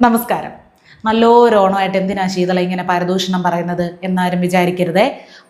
നമസ്കാരം. നല്ലോരോണമായിട്ട് എന്തിനാ ശീതള ഇങ്ങനെ പരദൂഷണം പറയുന്നത് എന്നാരും വിചാരിക്കരുതേ.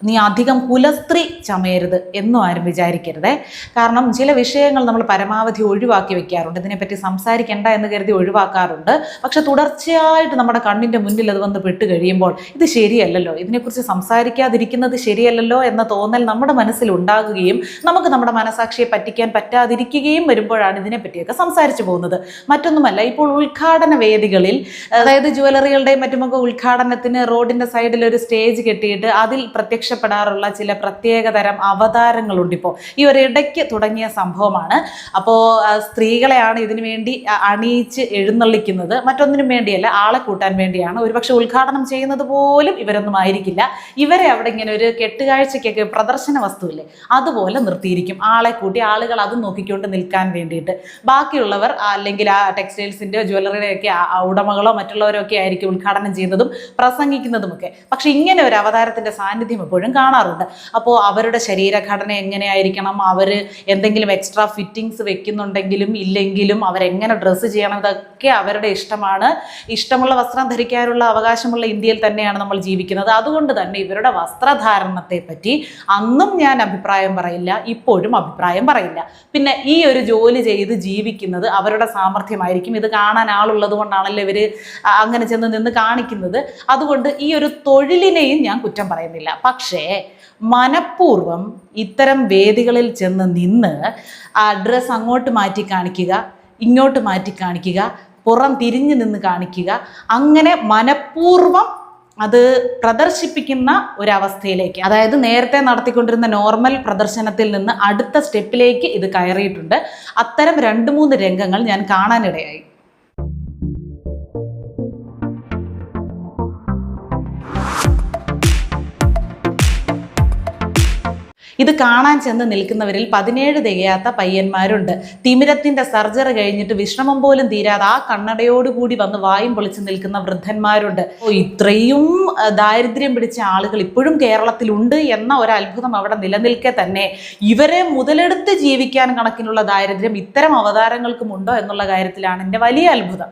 നീ അധികം കുലസ്ത്രീ ചമയരുത് എന്നും ആരും വിചാരിക്കരുതേ. കാരണം ചില വിഷയങ്ങൾ നമ്മൾ പരമാവധി ഒഴിവാക്കി വെക്കാറുണ്ട്. ഇതിനെപ്പറ്റി സംസാരിക്കേണ്ട എന്ന് കരുതി ഒഴിവാക്കാറുണ്ട്. പക്ഷെ തുടർച്ചയായിട്ട് നമ്മുടെ കണ്ണിന്റെ മുന്നിൽ അത് വന്ന് പെട്ട് കഴിയുമ്പോൾ ഇത് ശരിയല്ലല്ലോ. ഇതിനെക്കുറിച്ച് സംസാരിക്കാതിരിക്കുന്നത് ശരിയല്ലല്ലോ എന്ന തോന്നൽ നമ്മുടെ മനസ്സിൽ ഉണ്ടാകുകയും നമുക്ക് നമ്മുടെ മനസാക്ഷിയെ പറ്റിക്കാൻ പറ്റാതിരിക്കുകയും വരുമ്പോഴാണ് ഇതിനെപ്പറ്റിയൊക്കെ സംസാരിച്ചു പോകുന്നത്. മറ്റൊന്നുമല്ല ഇപ്പോൾ ഉദ്ഘാടന വേദികളിൽ അതായത് ജുവലറികളുടെയും മറ്റുമൊക്കെ ഉദ്ഘാടനത്തിന് റോഡിന്റെ സൈഡിൽ ഒരു സ്റ്റേജ് കെട്ടിയിട്ട് അതിൽ പ്രത്യക്ഷപ്പെടാറുള്ള ചില പ്രത്യേകതരം അവതാരങ്ങളുണ്ട് ഇപ്പോൾ ഈ ഒരു ഇടയ്ക്ക് തുടങ്ങിയ സംഭവമാണ്. അപ്പോൾ സ്ത്രീകളെയാണ് ഇതിനു വേണ്ടി അണിയിച്ച് എഴുന്നള്ളിക്കുന്നത്. മറ്റൊന്നിനും വേണ്ടിയല്ല ആളെ കൂട്ടാൻ വേണ്ടിയാണ്. ഒരുപക്ഷെ ഉദ്ഘാടനം ചെയ്യുന്നത് പോലും ഇവരൊന്നും ആയിരിക്കില്ല. ഇവരെ അവിടെ ഇങ്ങനെ ഒരു കെട്ടുകാഴ്ചയ്ക്കൊക്കെ പ്രദർശന വസ്തുവില്ലേ അതുപോലെ നിർത്തിയിരിക്കും. ആളെ കൂട്ടി ആളുകൾ അത് നോക്കിക്കൊണ്ട് നിൽക്കാൻ വേണ്ടിയിട്ട്. ബാക്കിയുള്ളവർ അല്ലെങ്കിൽ ആ ടെക്സ്റ്റൈൽസിന്റെ ജ്വല്ലറിയുടെയൊക്കെ ഉടമകളോ മറ്റുള്ളവരോ ഒക്കെ ആയിരിക്കും ഉദ്ഘാടനം ചെയ്യുന്നതും പ്രസംഗിക്കുന്നതുമൊക്കെ. പക്ഷെ ഇങ്ങനെ ഒരു അവതാരത്തിന്റെ സാന്നിധ്യം എപ്പോഴും കാണാറുണ്ട്. അപ്പോൾ അവരുടെ ശരീരഘടന എങ്ങനെയായിരിക്കണം? അവർ എന്തെങ്കിലും എക്സ്ട്രാ ഫിറ്റിങ്സ് വെക്കുന്നുണ്ടെങ്കിലും ഇല്ലെങ്കിലും അവരെങ്ങനെ ഡ്രസ്സ് ചെയ്യണം? ഇതൊക്കെ അവരുടെ ഇഷ്ടമാണ്. ഇഷ്ടമുള്ള വസ്ത്രം ധരിക്കാനുള്ള അവകാശമുള്ള ഇന്ത്യയിൽ തന്നെയാണ് നമ്മൾ ജീവിക്കുന്നത്. അതുകൊണ്ട് തന്നെ ഇവരുടെ വസ്ത്രധാരണത്തെ പറ്റി അന്നും ഞാൻ അഭിപ്രായം പറയില്ല. ഇപ്പോഴും അഭിപ്രായം പറയില്ല. പിന്നെ ഈ ഒരു ജോലി ചെയ്ത് ജീവിക്കുന്നത് അവരുടെ സാമർഥ്യമായിരിക്കും. ഇത് കാണാൻ ആളുള്ളത് കൊണ്ടാണല്ലോ ഇവർ അങ്ങനെ ചെന്ന് നിന്ന് കാണിക്കുന്നത്. അതുകൊണ്ട് ഈ ഒരു തൊഴിലിനെയും ഞാൻ കുറ്റം പറയുന്നില്ല. പക്ഷേ മനഃപൂർവം ഇത്തരം വേദികളിൽ ചെന്ന് നിന്ന് ആ ഡ്രസ്സ് അങ്ങോട്ട് മാറ്റി കാണിക്കുക ഇങ്ങോട്ട് മാറ്റി കാണിക്കുക പുറം തിരിഞ്ഞു നിന്ന് കാണിക്കുക അങ്ങനെ മനഃപൂർവം അത് പ്രദർശിപ്പിക്കുന്ന ഒരവസ്ഥയിലേക്ക് അതായത് നേരത്തെ നടത്തിക്കൊണ്ടിരുന്ന നോർമൽ പ്രദർശനത്തിൽ നിന്ന് അടുത്ത സ്റ്റെപ്പിലേക്ക് ഇത് കയറിയിട്ടുണ്ട്. അത്തരം രണ്ട് മൂന്ന് രംഗങ്ങൾ ഞാൻ കാണാനിടയായി. ഇത് കാണാൻ ചെന്ന് നിൽക്കുന്നവരിൽ പതിനേഴ് തികയാത്ത പയ്യന്മാരുണ്ട്. തിമിരത്തിന്റെ സർജറി കഴിഞ്ഞിട്ട് വിശ്രമം പോലും തീരാതെ ആ കണ്ണടയോടുകൂടി വന്ന് വായും പൊളിച്ച് നിൽക്കുന്ന വൃദ്ധന്മാരുണ്ട്. ഇത്രയും ദാരിദ്ര്യം പിടിച്ച ആളുകൾ ഇപ്പോഴും കേരളത്തിലുണ്ട് എന്ന ഒരു അത്ഭുതം അവിടെ നിലനിൽക്കെ തന്നെ. ഇവരെ മുതലെടുത്ത് ജീവിക്കാൻ കണക്കിനുള്ള ദാരിദ്ര്യം ഇത്തരം അവതാരങ്ങൾക്കും ഉണ്ടോ എന്നുള്ള കാര്യത്തിലാണ് എന്റെ വലിയ അത്ഭുതം.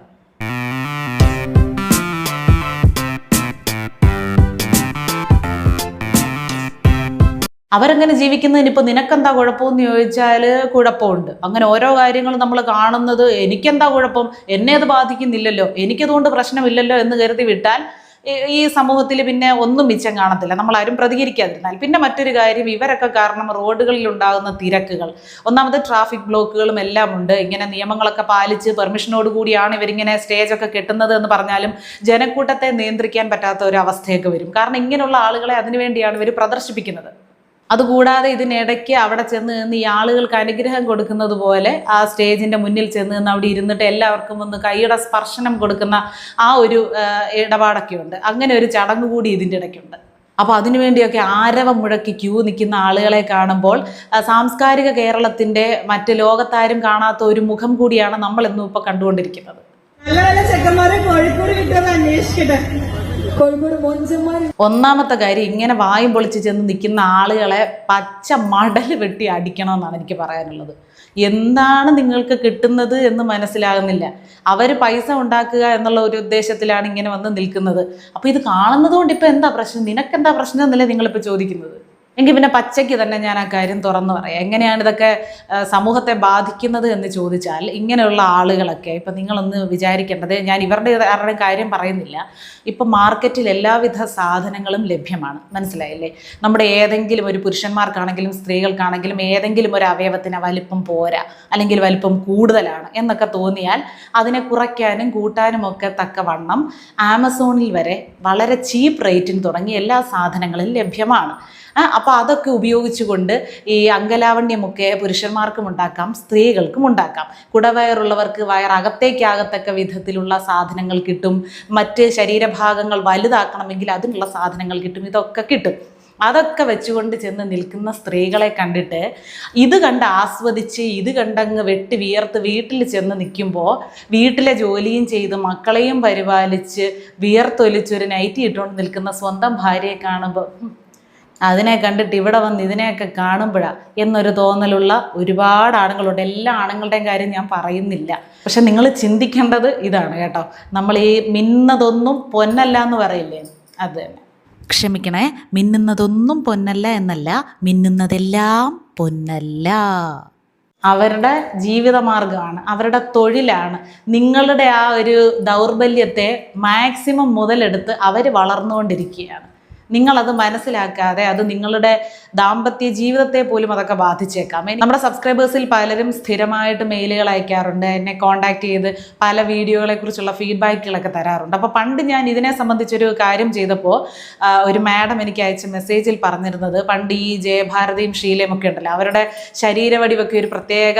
അവരങ്ങനെ ജീവിക്കുന്നതിന് ഇപ്പൊ നിനക്കെന്താ കുഴപ്പമെന്ന് ചോദിച്ചാൽ കുഴപ്പമുണ്ട്. അങ്ങനെ ഓരോ കാര്യങ്ങളും നമ്മൾ കാണുന്നത് എനിക്കെന്താ കുഴപ്പം? എന്നെ അത് ബാധിക്കുന്നില്ലല്ലോ. എനിക്കതുകൊണ്ട് പ്രശ്നമില്ലല്ലോ എന്ന് കരുതി വിട്ടാൽ ഈ സമൂഹത്തിൽ പിന്നെ ഒന്നും മിച്ചം കാണത്തില്ല. നമ്മളാരും പ്രതികരിക്കാതിരുന്നാൽ. പിന്നെ മറ്റൊരു കാര്യം ഇവരൊക്കെ കാരണം റോഡുകളിൽ ഉണ്ടാകുന്ന തിരക്കുകൾ. ഒന്നാമത് ട്രാഫിക് ബ്ലോക്കുകളും എല്ലാം ഉണ്ട്. ഇങ്ങനെ നിയമങ്ങളൊക്കെ പാലിച്ച് പെർമിഷനോട് കൂടിയാണ് ഇവരിങ്ങനെ സ്റ്റേജൊക്കെ കെട്ടുന്നത് എന്ന് പറഞ്ഞാലും ജനക്കൂട്ടത്തെ നിയന്ത്രിക്കാൻ പറ്റാത്ത ഒരു അവസ്ഥയൊക്കെ വരും. കാരണം ഇങ്ങനെയുള്ള ആളുകളെ അതിനുവേണ്ടിയാണ് ഇവർ പ്രദർശിപ്പിക്കുന്നത്. അതുകൂടാതെ ഇതിനിടയ്ക്ക് അവിടെ ചെന്ന് നിന്ന് ഈ ആളുകൾക്ക് അനുഗ്രഹം കൊടുക്കുന്നത് പോലെ ആ സ്റ്റേജിന്റെ മുന്നിൽ ചെന്ന് നിന്ന് അവിടെ ഇരുന്നിട്ട് എല്ലാവർക്കും ഒന്ന് കൈയുടെ സ്പർശനം കൊടുക്കുന്ന ആ ഒരു ഇടപാടൊക്കെ ഉണ്ട് അങ്ങനെ ഒരു ചടങ്ങ് കൂടി ഇതിന്റെ ഇടയ്ക്കുണ്ട്. അപ്പോൾ അതിനുവേണ്ടിയൊക്കെ ആരവം മുഴക്കി ക്യൂ നിൽക്കുന്ന ആളുകളെ കാണുമ്പോൾ സാംസ്കാരിക കേരളത്തിന്റെ മറ്റ് ലോകത്താരും കാണാത്ത ഒരു മുഖം കൂടിയാണ് നമ്മൾ ഇന്നും ഇപ്പോൾ കണ്ടുകൊണ്ടിരിക്കുന്നത്. നല്ല നല്ല ചെക്കന്മാരെ കോഴിക്കോട് കിട്ടുമെന്ന് അന്വേഷിക്കട്ടെ. ഒന്നാമത്തെ കാര്യം ഇങ്ങനെ വായും പൊളിച്ച് ചെന്ന് നിൽക്കുന്ന ആളുകളെ പച്ച മടൽ വെട്ടി അടിക്കണമെന്നാണ് എനിക്ക് പറയാനുള്ളത്. എന്താണ് നിങ്ങൾക്ക് കിട്ടുന്നത് എന്ന് മനസ്സിലാകുന്നില്ല. അവർ പൈസ ഉണ്ടാക്കുക എന്നുള്ള ഒരു ഉദ്ദേശത്തിലാണ് ഇങ്ങനെ വന്ന് നിൽക്കുന്നത്. അപ്പോൾ ഇത് കാണുന്നത് കൊണ്ട് എന്താ പ്രശ്നം? നിനക്കെന്താ പ്രശ്നം എന്നല്ലേ നിങ്ങളിപ്പോൾ ചോദിക്കുന്നത്. എങ്കിൽ പിന്നെ പച്ചയ്ക്ക് തന്നെ ഞാൻ ആ കാര്യം തുറന്നു പറയാം. എങ്ങനെയാണ് ഇതൊക്കെ സമൂഹത്തെ ബാധിക്കുന്നത് എന്ന് ചോദിച്ചാൽ ഇങ്ങനെയുള്ള ആളുകളൊക്കെ ഇപ്പം നിങ്ങളൊന്ന് വിചാരിക്കേണ്ടത് ഞാൻ ഇവരുടെ ആരുടെയും കാര്യം പറയുന്നില്ല. ഇപ്പം മാർക്കറ്റിൽ എല്ലാവിധ സാധനങ്ങളും ലഭ്യമാണ്. മനസ്സിലായില്ലേ? നമ്മുടെ ഏതെങ്കിലും ഒരു പുരുഷന്മാർക്കാണെങ്കിലും സ്ത്രീകൾക്കാണെങ്കിലും ഏതെങ്കിലും ഒരു അവയവത്തിന് വലിപ്പം പോരാ അല്ലെങ്കിൽ വലിപ്പം കൂടുതലാണ് എന്നൊക്കെ തോന്നിയാൽ അതിനെ കുറയ്ക്കാനും കൂട്ടാനും ഒക്കെ തക്കവണ്ണം ആമസോണിൽ വരെ വളരെ ചീപ്പ് റേറ്റിന് തുടങ്ങി എല്ലാ സാധനങ്ങളും ലഭ്യമാണ്. അപ്പോൾ അതൊക്കെ ഉപയോഗിച്ചുകൊണ്ട് ഈ അങ്കലാവണ്യമൊക്കെ പുരുഷന്മാർക്കും ഉണ്ടാക്കാം സ്ത്രീകൾക്കും ഉണ്ടാക്കാം. കുടവയറുള്ളവർക്ക് വയറകത്തേക്കാകത്തക്ക വിധത്തിലുള്ള സാധനങ്ങൾ കിട്ടും. മറ്റ് ശരീരഭാഗങ്ങൾ വലുതാക്കണമെങ്കിൽ അതിനുള്ള സാധനങ്ങൾ കിട്ടും. ഇതൊക്കെ കിട്ടും. അതൊക്കെ വെച്ചുകൊണ്ട് ചെന്ന് നിൽക്കുന്ന സ്ത്രീകളെ കണ്ടിട്ട് ഇത് കണ്ട് ആസ്വദിച്ച് ഇത് കണ്ടങ്ങ് വെട്ടി വിയർത്ത് വീട്ടിൽ ചെന്ന് നിൽക്കുമ്പോൾ വീട്ടിലെ ജോലിയും ചെയ്ത് മക്കളെയും പരിപാലിച്ച് വിയർത്തൊലിച്ചൊരു നൈറ്റി ഇട്ടുകൊണ്ട് നിൽക്കുന്ന സ്വന്തം ഭാര്യയെ കാണുമ്പോൾ "ഉം, അതിനെ കണ്ടിട്ട് ഇവിടെ വന്ന് ഇതിനെയൊക്കെ കാണുമ്പോഴാണ് എന്നൊരു തോന്നലുള്ള ഒരുപാട് ആണുങ്ങളുണ്ട്. എല്ലാ ആണുങ്ങളുടെയും കാര്യം ഞാൻ പറയുന്നില്ല. പക്ഷെ നിങ്ങൾ ചിന്തിക്കേണ്ടത് ഇതാണ് കേട്ടോ. നമ്മൾ ഈ മിന്നതൊന്നും പൊന്നല്ല എന്ന് പറയില്ലേ? അത് തന്നെ. ക്ഷമിക്കണേ മിന്നുന്നതൊന്നും പൊന്നല്ല എന്നല്ല മിന്നുന്നതെല്ലാം പൊന്നല്ല. അവരുടെ ജീവിതമാർഗമാണ് അവരുടെ തൊഴിലാണ്. നിങ്ങളുടെ ആ ഒരു ദൗർബല്യത്തെ മാക്സിമം മുതലെടുത്ത് അവർ വളർന്നുകൊണ്ടിരിക്കുകയാണ്. നിങ്ങളത് മനസ്സിലാക്കാതെ അത് നിങ്ങളുടെ ദാമ്പത്യ ജീവിതത്തെ പോലും അതൊക്കെ ബാധിച്ചേക്കാം. നമ്മുടെ സബ്സ്ക്രൈബേഴ്സിൽ പലരും സ്ഥിരമായിട്ട് മെയിലുകൾ അയക്കാറുണ്ട്. എന്നെ കോൺടാക്ട് ചെയ്ത് പല വീഡിയോകളെ കുറിച്ചുള്ള ഫീഡ്ബാക്കുകളൊക്കെ തരാറുണ്ട്. അപ്പോൾ പണ്ട് ഞാൻ ഇതിനെ സംബന്ധിച്ചൊരു കാര്യം ചെയ്തപ്പോൾ ഒരു മാഡം എനിക്ക് അയച്ച മെസ്സേജിൽ പറഞ്ഞിരുന്നത് പണ്ട് ഈ ജയഭാരതിയും ഷീലയും ഒക്കെ ഉണ്ടല്ലോ അവരുടെ ശരീരവടിവൊക്കെ ഒരു പ്രത്യേക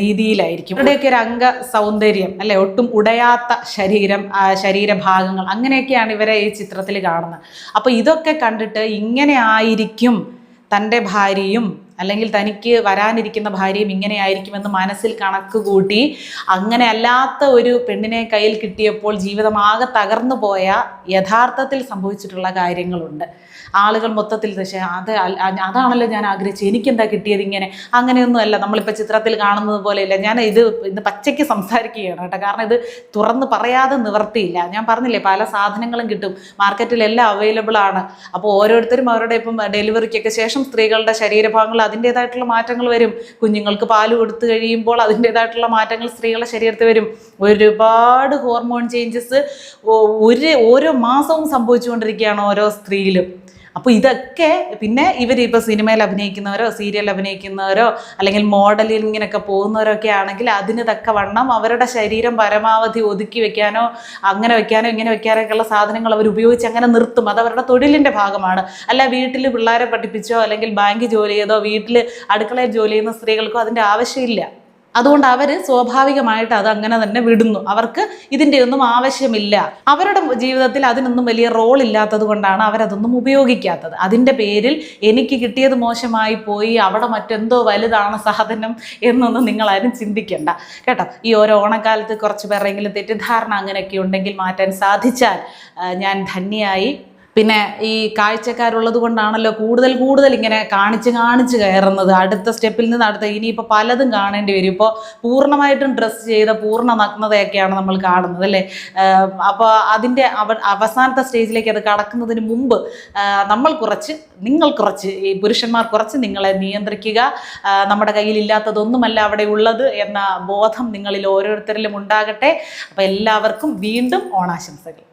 രീതിയിലായിരിക്കും. അവരുടെയൊക്കെ ഒരു അംഗ സൗന്ദര്യം അല്ലെ ഒട്ടും ഉടയാത്ത ശരീരം ശരീരഭാഗങ്ങൾ അങ്ങനെയൊക്കെയാണ് ഇവരെ ഈ ചിത്രത്തിൽ കാണുന്നത്. അപ്പോൾ ഇതൊക്കെ കണ്ടിട്ട് ഇങ്ങനെ ആയിരിക്കും തന്റെ ഭാര്യയും അല്ലെങ്കിൽ തനിക്ക് വരാനിരിക്കുന്ന ഭാര്യയും ഇങ്ങനെ ആയിരിക്കുമെന്ന് മനസ്സിൽ കണക്ക് കൂട്ടി അങ്ങനെ അല്ലാത്ത ഒരു പെണ്ണിനെ കയ്യിൽ കിട്ടിയപ്പോൾ ജീവിതമാകെ തകർന്നു പോയ യഥാർത്ഥത്തിൽ സംഭവിച്ചിട്ടുള്ള കാര്യങ്ങളുണ്ട്. ആളുകൾ മൊത്തത്തിൽ പക്ഷേ അത് അതാണല്ലോ ഞാൻ ആഗ്രഹിച്ചത്. എനിക്കെന്താ കിട്ടിയത് ഇങ്ങനെ? അങ്ങനെയൊന്നും അല്ല. നമ്മളിപ്പോൾ ചിത്രത്തിൽ കാണുന്നത് പോലെയല്ല. ഞാൻ ഇത് ഇന്ന് പച്ചയ്ക്ക് സംസാരിക്കുകയാണ് കേട്ടോ. കാരണം ഇത് തുറന്ന് പറയാതെ നിവർത്തിയില്ല. ഞാൻ പറഞ്ഞില്ലേ പല സാധനങ്ങളും കിട്ടും. മാർക്കറ്റിലെല്ലാം അവൈലബിൾ ആണ് അപ്പോൾ ഓരോരുത്തരും അവരുടെ ഇപ്പം ഡെലിവറിക്കൊക്കെ ശേഷം സ്ത്രീകളുടെ ശരീരഭാഗങ്ങൾ അതിന്റേതായിട്ടുള്ള മാറ്റങ്ങൾ വരും. കുഞ്ഞുങ്ങൾക്ക് പാൽ കൊടുത്തു കഴിയുമ്പോൾ അതിന്റെതായിട്ടുള്ള മാറ്റങ്ങൾ സ്ത്രീകളുടെ ശരീരത്തിൽ വരും. ഒരുപാട് ഹോർമോൺ ചേഞ്ചസ് ഒരു ഓരോ മാസവും സംഭവിച്ചുകൊണ്ടിരിക്കുകയാണ് ഓരോ സ്ത്രീയിലും. അപ്പോൾ ഇതൊക്കെ പിന്നെ ഇവർ ഇപ്പോൾ സിനിമയിൽ അഭിനയിക്കുന്നവരോ സീരിയൽ അഭിനയിക്കുന്നവരോ അല്ലെങ്കിൽ മോഡലിങ്ങിനൊക്കെ പോകുന്നവരൊക്കെ ആണെങ്കിൽ അതിന് തക്കവണ്ണം അവരുടെ ശരീരം പരമാവധി ഒതുക്കി വെക്കാനോ അങ്ങനെ വെക്കാനോ ഇങ്ങനെ വെക്കാനൊക്കെ ഉള്ള സാധനങ്ങൾ അവർ ഉപയോഗിച്ച് അങ്ങനെ നിർത്തും. അത് അവരുടെ തൊഴിലിന്റെ ഭാഗമാണ്. അല്ല വീട്ടിൽ പിള്ളേരെ പഠിപ്പിച്ചോ അല്ലെങ്കിൽ ബാങ്ക് ജോലി ചെയ്തോ വീട്ടിൽ അടുക്കളയിൽ ജോലി ചെയ്യുന്ന സ്ത്രീകൾക്കോ അതിന്റെ ആവശ്യമില്ല. അതുകൊണ്ട് അവർ സ്വാഭാവികമായിട്ട് അത് അങ്ങനെ തന്നെ വിടുന്നു. അവർക്ക് ഇതിന്റെ ഒന്നും ആവശ്യമില്ല. അവരുടെ ജീവിതത്തിൽ അതിനൊന്നും വലിയ റോൾ ഇല്ലാത്തത് കൊണ്ടാണ് അവരതൊന്നും ഉപയോഗിക്കാത്തത്. അതിന്റെ പേരിൽ എനിക്ക് കിട്ടിയത് മോശമായി പോയി അവിടെ മറ്റെന്തോ വലുതാണ് സാധനം എന്നൊന്നും നിങ്ങളാരും ചിന്തിക്കണ്ട. കേട്ടോ? ഈ ഓരോ ഓണക്കാലത്ത് കുറച്ച് പേരെങ്കിലും തെറ്റിദ്ധാരണ അങ്ങനെയൊക്കെ ഉണ്ടെങ്കിൽ മാറ്റാൻ സാധിച്ചാൽ ഞാൻ ധന്യയായി. പിന്നെ ഈ കാഴ്ചക്കാരുള്ളത് കൊണ്ടാണല്ലോ കൂടുതൽ കൂടുതൽ ഇങ്ങനെ കാണിച്ച് കാണിച്ച് കയറുന്നത്. അടുത്ത സ്റ്റെപ്പിൽ നിന്ന് അടുത്ത ഇനിയിപ്പോൾ പലതും കാണേണ്ടി വരും. ഇപ്പോൾ പൂർണമായിട്ടും ഡ്രസ്സ് ചെയ്ത പൂർണ നഗ്നതയൊക്കെയാണ് നമ്മൾ കാണുന്നത് അല്ലേ? അപ്പോൾ അതിന്റെ അവ അവസാനത്തെ സ്റ്റേജിലേക്ക് അത് കടക്കുന്നതിന് മുമ്പ് നമ്മൾ കുറച്ച് നിങ്ങൾ കുറച്ച് ഈ പുരുഷന്മാർ കുറച്ച് നിങ്ങളെ നിയന്ത്രിക്കുക. നമ്മുടെ കയ്യിലില്ലാത്തതൊന്നുമല്ല അവിടെ ഉള്ളത് എന്ന ബോധം നിങ്ങളിൽ ഓരോരുത്തരിലും ഉണ്ടാകട്ടെ. അപ്പോൾ എല്ലാവർക്കും വീണ്ടും ഓണാശംസകൾ.